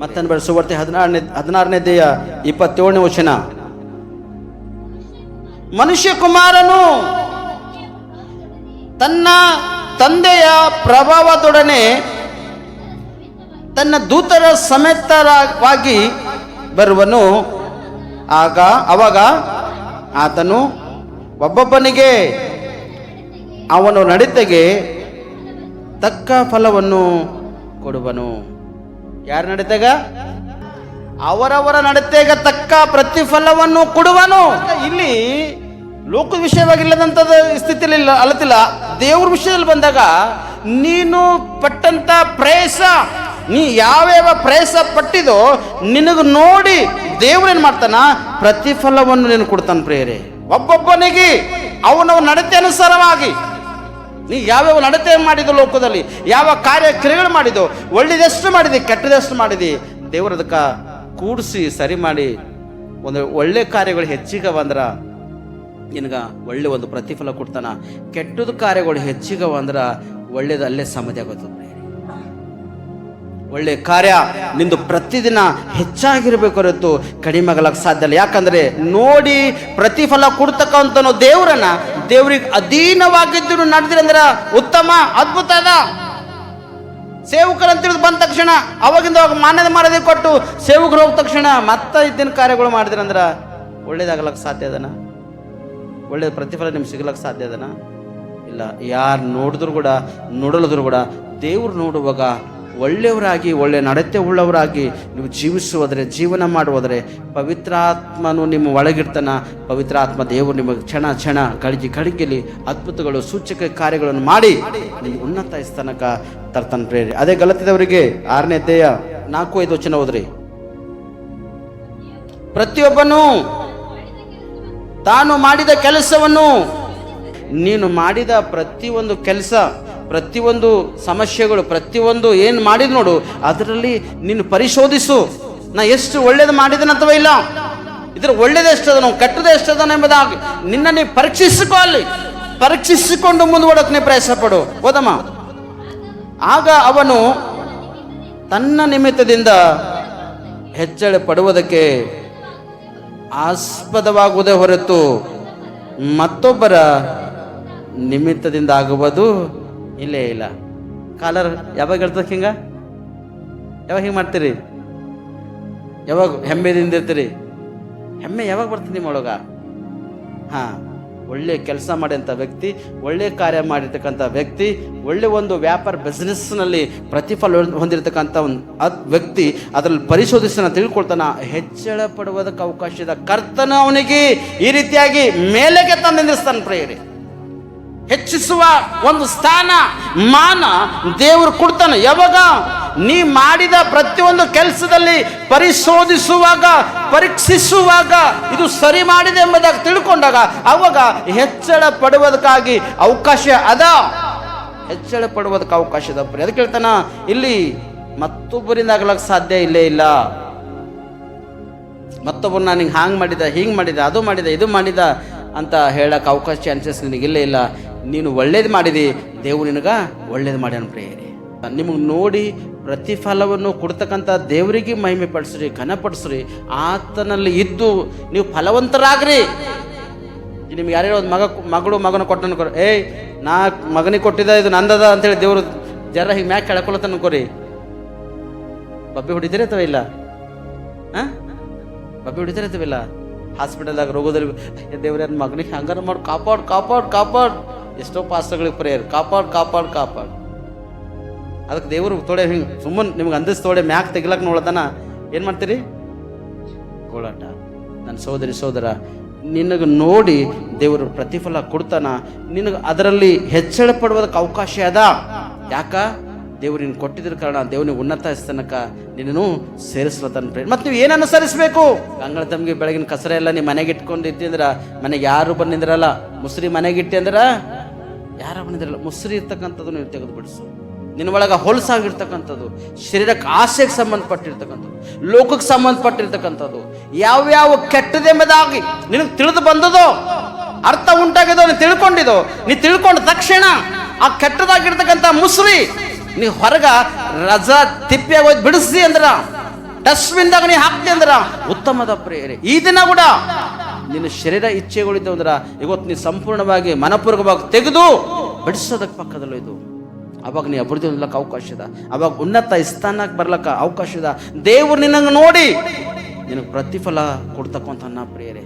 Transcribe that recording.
ಮತ್ತನ್ನು ಬರೆಸುವ ಸುವಾರ್ತೆ ಹದಿನಾರನೇ ಹದಿನಾರನೇ ದೇಹ, ಇಪ್ಪತ್ತೇಳನೇ ವಚನ. ಮನುಷ್ಯ ಕುಮಾರನು ತನ್ನ ತಂದೆಯ ಪ್ರಭಾವದೊಡನೆ ತನ್ನ ದೂತರ ಸಮೇತರವಾಗಿ ಬರುವನು. ಆಗ, ಅವಾಗ ಆತನು ಒಬ್ಬೊಬ್ಬನಿಗೆ ಅವನು ನಡತೆಗೆ ತಕ್ಕ ಫಲವನ್ನು ಕೊಡುವನು. ಯಾರ ನಡತೆಗ? ಅವರವರ ನಡತೆಗ ತಕ್ಕ ಪ್ರತಿಫಲವನ್ನು ಕೊಡುವನು. ಇಲ್ಲಿ ಲೋಕ ವಿಷಯವಾಗಿಲ್ಲದಂಥದ್ದು ಸ್ಥಿತಿಯಲ್ಲಿ ಅಲತಿಲ್ಲ ದೇವ್ರ ವಿಷಯದಲ್ಲಿ ಬಂದಾಗ ನೀನು ಪಟ್ಟಂತ ಪ್ರಯಾಸ, ನೀ ಯಾವ್ಯಾವ ಪ್ರಯಾಸ ಪಟ್ಟಿದೋ ನಿನಗೆ ನೋಡಿ ದೇವ್ರೇನ್ ಮಾಡ್ತಾನ? ಪ್ರತಿಫಲವನ್ನು ನೀನು ಕೊಡ್ತಾನೆ ಪ್ರೇರೆ ಒಬ್ಬೊಬ್ಬನಿಗೆ ಅವನವ ನಡತೆ ಅನುಸಾರವಾಗಿ ನೀ ಯಾವ್ಯಾವ ನಡತೆ ಮಾಡಿದ ಲೋಕದಲ್ಲಿ, ಯಾವ ಕಾರ್ಯ ಕ್ರಿಯೆಗಳು ಮಾಡಿದೋ ಒಳ್ಳೆದೆಷ್ಟು ಮಾಡಿದಿ, ಕೆಟ್ಟದೆಷ್ಟು ಮಾಡಿದಿ ದೇವರದಕ್ಕ ಕೂಡಿಸಿ, ಸರಿ ಮಾಡಿ. ಒಂದು ಒಳ್ಳೆ ಕಾರ್ಯಗಳು ಹೆಚ್ಚಿಗೆ ಬಂದ್ರ ನಿನಗ ಒಳ್ಳೆ ಒಂದು ಪ್ರತಿಫಲ ಕೊಡ್ತಾನ. ಕೆಟ್ಟದ ಕಾರ್ಯಗಳು ಹೆಚ್ಚಿಗೆ ಬಂದ್ರ ಒಳ್ಳೇದು ಅಲ್ಲೇ ಸಮಾಧಿ ಆಗುತ್ತೆ ಒಳ್ಳೆ ಕಾರ್ಯ ನಿಂದು ಪ್ರತಿದಿನ ಹೆಚ್ಚಾಗಿರ್ಬೇಕು ಹೊರತು ಕಡಿಮೆ ಆಗಲಕ್ಕೆ ಸಾಧ್ಯ ಇಲ್ಲ. ಯಾಕಂದ್ರೆ ನೋಡಿ ಪ್ರತಿಫಲ ಕೊಡ್ತಕ್ಕಂಥ ದೇವರನ್ನ. ದೇವ್ರಿಗೆ ಅಧೀನವಾಗಿದ್ದು ಅಂದ್ರೆ ಉತ್ತಮ, ಅದ್ಭುತ ಅದ. ಸೇವಕರಂತ ತಿಳಿದು ಬಂದ ತಕ್ಷಣ, ಅವಾಗಿಂದ ಅವಾಗ ಮಾನ್ಯದ ಮಾರದಿ ಕೊಟ್ಟು ಸೇವಕರು ಹೋದ ತಕ್ಷಣ ಮತ್ತೆ ಇದ್ದಿನ ಕಾರ್ಯಗಳು ಮಾಡಿದ್ರೆ ಅಂದ್ರೆ ಒಳ್ಳೇದಾಗಲಕ್ಕೆ ಸಾಧ್ಯ ಅದನ ಒಳ್ಳೆ ಪ್ರತಿಫಲ ನಿಮ್ಗೆ ಸಿಗ್ಲಕ್ಕೆ ಸಾಧ್ಯ ಅದನ ಇಲ್ಲ, ಯಾರು ನೋಡಿದ್ರು ಕೂಡ, ನೋಡಲಿದ್ರು ಕೂಡ ದೇವ್ರು ನೋಡುವಾಗ ಒಳ್ಳೆಯವರಾಗಿ ಒಳ್ಳೆಯ ನಡತೆ ಉಳ್ಳವರಾಗಿ ನೀವು ಜೀವಿಸುವುದರೆ, ಜೀವನ ಮಾಡುವುದರೆ, ಪವಿತ್ರಾತ್ಮನು ನಿಮ್ಮ ಒಳಗಿರ್ತಾನ ಪವಿತ್ರಾತ್ಮ ದೇವರು ನಿಮಗೆ ಕ್ಷಣ ಕ್ಷಣ ಕಳಿಗೆ ಕಳಿಗೆಲಿ ಅದ್ಭುತಗಳು, ಸೂಚಕ ಕಾರ್ಯಗಳನ್ನು ಮಾಡಿ ನಿಮಗೆ ಉನ್ನತ ಸ್ಥಾನಕ ತರ್ತಾನ ಪ್ರೇರಿ ಅದೇ ಗಲತಿದವರಿಗೆ ಆರನೇ ದೇಹ ನಾಲ್ಕು ಐದು ವಚನ ಹೋದ್ರಿ ಪ್ರತಿಯೊಬ್ಬನು ತಾನು ಮಾಡಿದ ಕೆಲಸವನ್ನು, ನೀನು ಮಾಡಿದ ಪ್ರತಿಯೊಂದು ಕೆಲಸ ಪ್ರತಿಯೊಂದು ಸಮಸ್ಯೆಗಳು, ಪ್ರತಿಯೊಂದು ಏನು ಮಾಡಿದ್ ನೋಡು, ಅದರಲ್ಲಿ ನೀನು ಪರಿಶೋಧಿಸು. ನಾ ಎಷ್ಟು ಒಳ್ಳೇದು ಮಾಡಿದನ ಅಥವಾ ಇಲ್ಲ? ಇದ್ರ ಒಳ್ಳೇದು ನಾವು ಕೆಟ್ಟದ್ದು ಎಷ್ಟದನ ಎಂಬುದಾಗಿ ನಿನ್ನ ನೀ ಪರೀಕ್ಷಿಸಿಕೊ ಅಲ್ಲಿ. ಪರೀಕ್ಷಿಸಿಕೊಂಡು ಮುಂದುವಡಕ್ಕೆ ನೀವು ಪ್ರಯಾಸ ಪಡು. ಹೋದಮ್ಮ. ಆಗ ಅವನು ತನ್ನ ನಿಮಿತ್ತದಿಂದ ಹೆಚ್ಚಳ ಪಡುವುದಕ್ಕೆ ಆಸ್ಪದವಾಗುವುದೇ ಹೊರತು ಮತ್ತೊಬ್ಬರ ನಿಮಿತ್ತದಿಂದ ಆಗುವುದು ಇಲ್ಲೇ ಇಲ್ಲ. ಕಾಲರ್, ಯಾವಾಗ ಹೇಳ್ತದೆ ಹಿಂಗ? ಯಾವಾಗ ಹಿಂಗೆ ಮಾಡ್ತೀರಿ? ಯಾವಾಗ ಹೆಮ್ಮೆದಿಂದ ಇರ್ತೀರಿ? ಹೆಮ್ಮೆ ಯಾವಾಗ ಬರ್ತೀನಿ ನಿಮ್ಮೊಳಗ ಹಾಂ, ಒಳ್ಳೆ ಕೆಲಸ ಮಾಡಿದಂಥ ವ್ಯಕ್ತಿ, ಒಳ್ಳೆ ಕಾರ್ಯ ಮಾಡಿರ್ತಕ್ಕಂಥ ವ್ಯಕ್ತಿ, ಒಳ್ಳೆ ಒಂದು ವ್ಯಾಪಾರ ಬಿಸ್ನೆಸ್ನಲ್ಲಿ ಪ್ರತಿಫಲ ಹೊಂದಿರತಕ್ಕಂಥ ಒಂದು ಅದ್ ವ್ಯಕ್ತಿ, ಅದರಲ್ಲಿ ಪರಿಶೋಧಿಸನ ತಿಳ್ಕೊಳ್ತಾನ, ಹೆಚ್ಚಳ ಪಡುವುದಕ್ಕೆ ಅವಕಾಶದ ಕರ್ತನ ಅವನಿಗೆ ಈ ರೀತಿಯಾಗಿ ಮೇಲೆಗೆ ತಂದು ನಿಲ್ಲಿಸ್ತಾನೆ ಪ್ರೇರಿ ಹೆಚ್ಚಿಸುವ ಒಂದು ಸ್ಥಾನ, ಮಾನ ದೇವರು ಕೊಡ್ತಾನೆ. ಯಾವಾಗ? ನೀ ಮಾಡಿದ ಪ್ರತಿಯೊಂದು ಕೆಲಸದಲ್ಲಿ ಪರಿಶೋಧಿಸುವಾಗ, ಪರೀಕ್ಷಿಸುವಾಗ ಇದು ಸರಿ ಮಾಡಿದೆ ಎಂಬುದಾಗಿ ತಿಳ್ಕೊಂಡಾಗ ಅವಾಗ ಹೆಚ್ಚಳ ಪಡುವುದಕ್ಕಾಗಿ ಅವಕಾಶ ಅದ. ಹೆಚ್ಚಳ ಪಡುವುದಕ್ಕೆ ಅವಕಾಶ ಅದ. ಅದಕ್ಕೆ ಹೇಳ್ತಾನ? ಇಲ್ಲಿ ಮತ್ತೊಬ್ಬರಿಂದ ಆಗ್ಲಕ್ಕೆ ಸಾಧ್ಯ ಇಲ್ಲೇ ಇಲ್ಲ. ಮತ್ತೊಬ್ಬರು ನಾನು ಹಿಂಗೆ ಹಾಂಗೆ ಮಾಡಿದ, ಹಿಂಗೆ ಮಾಡಿದ, ಅದು ಮಾಡಿದ, ಇದು ಮಾಡಿದ ಅಂತ ಹೇಳಕ್ಕೆ ಅವಕಾಶ ಚಾನ್ಸಸ್ ನಿನಗಿಲ್ಲೇ ಇಲ್ಲ. ನೀನು ಒಳ್ಳೇದು ಮಾಡಿದಿ, ದೇವು ನಿನಗ ಒಳ್ಳೇದು ಮಾಡ್ಯಾನ ಪ್ರೇಯರಿ ನಿಮಗೆ ನೋಡಿ ಪ್ರತಿಫಲವನ್ನು ಕೊಡ್ತಕ್ಕಂಥ ದೇವರಿಗೆ ಮಹಿಮೆ ಪಡಿಸ್ರಿ ಘನಪಡಿಸ್ರಿ ಆತನಲ್ಲಿ ಇದ್ದು ನೀವು ಫಲವಂತರಾಗ್ರಿ. ನಿಮ್ಗೆ ಯಾರ್ಯಾರು ಒಂದು ಮಗ ಮಗಳು ಮಗನ ಕೊಟ್ಟನ ಕೊರ ಏಯ್, ನಾ ಮಗನಿಗೆ ಕೊಟ್ಟಿದ್ದ, ಇದು ನಂದದ ಅಂತೇಳಿ ದೇವರು ಜರ ಹಿಂಗೆ ಮ್ಯಾಕ್ ಕೆಳಕೊಳತ ಕೊರಿ ಬಬ್ಬಿ ಹೊಡಿತೀರಿ ಅಥವಾ ಇಲ್ಲ? ಹಾಂ ಬಬ್ಬಿ ಹೊಡಿದಿರಿ ಅಥವಾ ಹಾಸ್ಪಿಟಲ್ದಾಗ ರೋಗದಲ್ಲಿ ದೇವ್ರ ಮಗನಿಗೆ ಹಂಗಾರ ಮಾಡಿ, ಕಾಪಾಡ್ ಕಾಪಾಡ್ ಕಾಪಾಡ್. ಎಷ್ಟೋ ಪಾಸ್ಟರ್ಗಳಿಗೆ ಪ್ರೇಯರ್. ಕಾಪಾಡು ಕಾಪಾಡು ಕಾಪಾಡು. ಅದಕ್ಕೆ ದೇವರು ತೋಡೆ ಹಿಂಗೆ ಸುಮ್ಮನೆ ನಿಮ್ಗೆ ಅಂದಿಸ್ ತೋಡೆ ಮ್ಯಾಕ್ ತೆಗಿಲಕ್ಕೆ ನೋಡ್ತಾನ ಏನು ಮಾಡ್ತೀರಿ? ಗೋಳಾಟ ನನ್ನ ಸೋದರಿ, ಸೋದರ, ನಿನಗೆ ನೋಡಿ ದೇವರು ಪ್ರತಿಫಲ ಕೊಡ್ತಾನ. ನಿನಗೆ ಅದರಲ್ಲಿ ಹೆಚ್ಚಳ ಪಡುವುದಕ್ಕೆ ಅವಕಾಶ ಅದ. ಯಾಕ? ದೇವ್ರು ಕೊಟ್ಟಿದ್ರ ಕಾರಣ ದೇವ್ನಿಗೆ ಉನ್ನತ ಸ್ಥಾನಕ್ಕ ನಿನ್ನನ್ನು ಸೇರಿಸ್ಲತನ ಪ್ರೇರಣೆ ಮತ್ತು ನೀವು ಏನು ಅನುಸರಿಸಬೇಕು ಗಂಗಳ ತಮ್ಗೆ ಬೆಳಗಿನ ಕಸರ ಎಲ್ಲ ನೀವು ಮನೆಗೆ ಇಟ್ಕೊಂಡು ಅಂದ್ರೆ ಮನೆಗೆ ಯಾರು ಬಂದಿದ್ರಲ್ಲ? ಮುಸ್ರಿ ಮನೆಗೆ ಇಟ್ಟಿ ಅಂದ್ರ? ಯಾರು ಬಂದಿದ್ರಲ್ಲ ಮುಸ್ರಿ ಇರ್ತಕ್ಕಂಥದ್ದು ನೀವು ತೆಗೆದು ಬಿಡಿಸು ನಿನ್ನ ಒಳಗೆ ಹೊಲಸಾಗಿರ್ತಕ್ಕಂಥದ್ದು, ಶರೀರಕ್ಕೆ ಆಸೆಗೆ ಸಂಬಂಧಪಟ್ಟಿರ್ತಕ್ಕಂಥದ್ದು, ಲೋಕಕ್ಕೆ ಸಂಬಂಧಪಟ್ಟಿರ್ತಕ್ಕಂಥದ್ದು, ಯಾವ್ಯಾವ ಕೆಟ್ಟದೆಂಬುದಾಗಿ ನಿನಗೆ ತಿಳಿದು ಬಂದದೋ, ಅರ್ಥ ಉಂಟಾಗಿದೋ, ನೀನು ತಿಳ್ಕೊಂಡಿದೋ, ನೀ ತಿಳ್ಕೊಂಡ ತಕ್ಷಣ ಆ ಕೆಟ್ಟದಾಗಿರ್ತಕ್ಕಂಥ ಮುಸ್ರಿ ನೀ ಹೊರಗ ರಜಾ ತಿಪ್ಪಿಯಾಗಿ ಹೋಗಿ ಬಿಡಿಸಿ ಅಂದ್ರ, ಡಸ್ಟ್ಬಿನ್ದಾಗ ನೀ ಹಾಕ್ತಿ ಅಂದ್ರ, ಉತ್ತಮದ ಪ್ರೇರೆ ಈ ದಿನ ಕೂಡ ನಿನ್ನ ಶರೀರ ಇಚ್ಛೆಗಳಿದ್ದ ಅಂದ್ರೆ ಇವತ್ತು ನೀನು ಸಂಪೂರ್ಣವಾಗಿ ಮನಪೂರ್ವಕವಾಗಿ ತೆಗೆದು ಬಡಿಸೋದಕ್ಕೆ ಪಕ್ಕದಲ್ಲೂ ಇದು. ಅವಾಗ ನೀ ಅಭಿವೃದ್ಧಿ ಹೊಂದಲಕ್ಕ ಅವಕಾಶ ಇದೆ. ಅವಾಗ ಉನ್ನತ ಸ್ಥಾನಕ್ಕೆ ಬರ್ಲಕ್ಕ ಅವಕಾಶ ಇದೆ. ದೇವರು ನಿನ್ನಂಗೆ ನೋಡಿ ನಿನಗೆ ಪ್ರತಿಫಲ ಕೊಡ್ತಕ್ಕಂಥ ನಾ ಪ್ರಿಯರೇ.